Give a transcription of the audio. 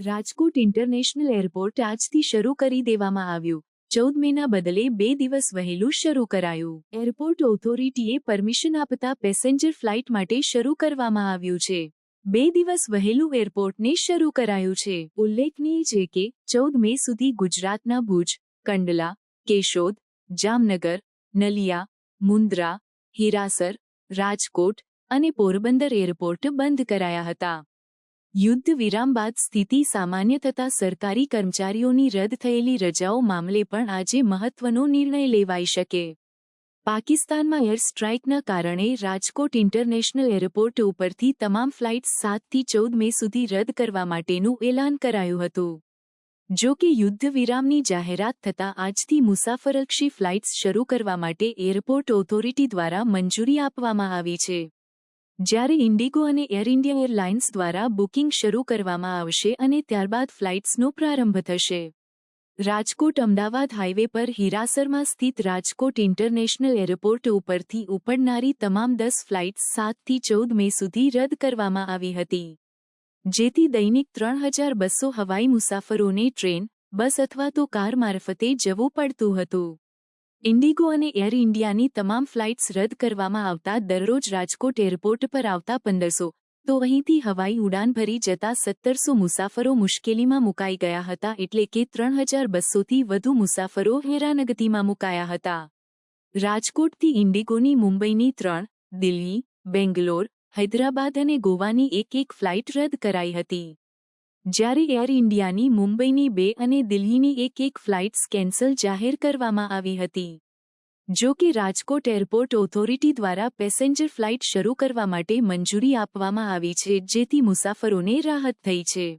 Rajkot international airport આજથી શરૂ કરી દેવામાં આવ્યું. ચૌદ મેના બદલે બે દિવસ વહેલું શરૂ કરાયું. એરપોર્ટ ઓથોરિટીએ પરમિશન આપતા પેસેન્જર ફ્લાઇટ માટે શરૂ કરવામાં આવ્યું છે. બે દિવસ વહેલું એરપોર્ટને શરૂ કરાયું છે. ઉલ્લેખનીય છે કે, ચૌદ મે સુધી ગુજરાતના ભુજ, કંડલા, કેશોદ, જામનગર, નલિયા, મુન્દ્રા, હિરાસર, રાજકોટ અને પોરબંદર એરપોર્ટ બંધ કરાયા હતા. યુદ્ધ વિરામ બાદ સ્થિતિ સામાન્ય થતાં સરકારી કર્મચારીઓની રદ થયેલી રજાઓ મામલે પણ આજે મહત્વનો નિર્ણય લેવાઈ શકે. પાકિસ્તાનમાં એર સ્ટ્રાઇકના કારણે રાજકોટ ઇન્ટરનેશનલ એરપોર્ટ ઉપરથી તમામ ફ્લાઇટ્સ સાતથી ચૌદ મે સુધી રદ કરવા માટેનું એલાન કરાયું હતું. જો કે યુદ્ધ વિરામની જાહેરાત થતાં આજથી મુસાફરલક્ષી ફ્લાઇટ્સ શરૂ કરવા માટે એરપોર્ટ ઓથોરિટી દ્વારા મંજૂરી આપવામાં આવી છે. જ્યારે ઇન્ડિગો અને એર ઇન્ડિયા એરલાઇન્સ દ્વારા બુકિંગ શરૂ કરવામાં આવશે અને ત્યારબાદ ફ્લાઇટ્સનો પ્રારંભ થશે. રાજકોટ અમદાવાદ હાઇવે પર હિરાસરમાં સ્થિત રાજકોટ ઇન્ટરનેશનલ એરપોર્ટ ઉપરથી ઉપડનારી તમામ દસ ફ્લાઇટ્સ સાતથી ચૌદ મે સુધી રદ કરવામાં આવી હતી. જેથી દૈનિક ત્રણ હજાર બસો હવાઈ મુસાફરોને ટ્રેન, બસ અથવા તો કાર મારફતે જવું પડતું હતું. ઇન્ડિગો અને એર ઇન્ડિયાની તમામ ફ્લાઇટ્સ રદ કરવામાં આવતા દરરોજ રાજકોટ એરપોર્ટ પર આવતા પંદરસો. તો અહીંથી હવાઈ ઉડાન ભરી જતા સત્તરસો મુસાફરો મુશ્કેલીમાં મુકાઈ ગયા હતા એટલે કે ત્રણ હજાર બસોથી વધુ મુસાફરો હેરાનગતિમાં મુકાયા હતા. રાજકોટથી ઇન્ડિગોની મુંબઈની ત્રણ, દિલ્હી, બેંગ્લોર, હૈદરાબાદ અને ગોવાની એક એક ફ્લાઇટ રદ કરાઈ હતી. જ્યારે એર ઇન્ડિયાની મુંબઈની બે અને દિલ્હીની એક એક ફ્લાઇટ્સ કેન્સલ જાહેર કરવામાં આવી હતી. જો કે રાજકોટ એરપોર્ટ ઓથોરિટી દ્વારા પેસેન્જર ફ્લાઇટ શરૂ કરવા માટે મંજૂરી આપવામાં આવી છે, જેથી મુસાફરોને રાહત થઈ છે.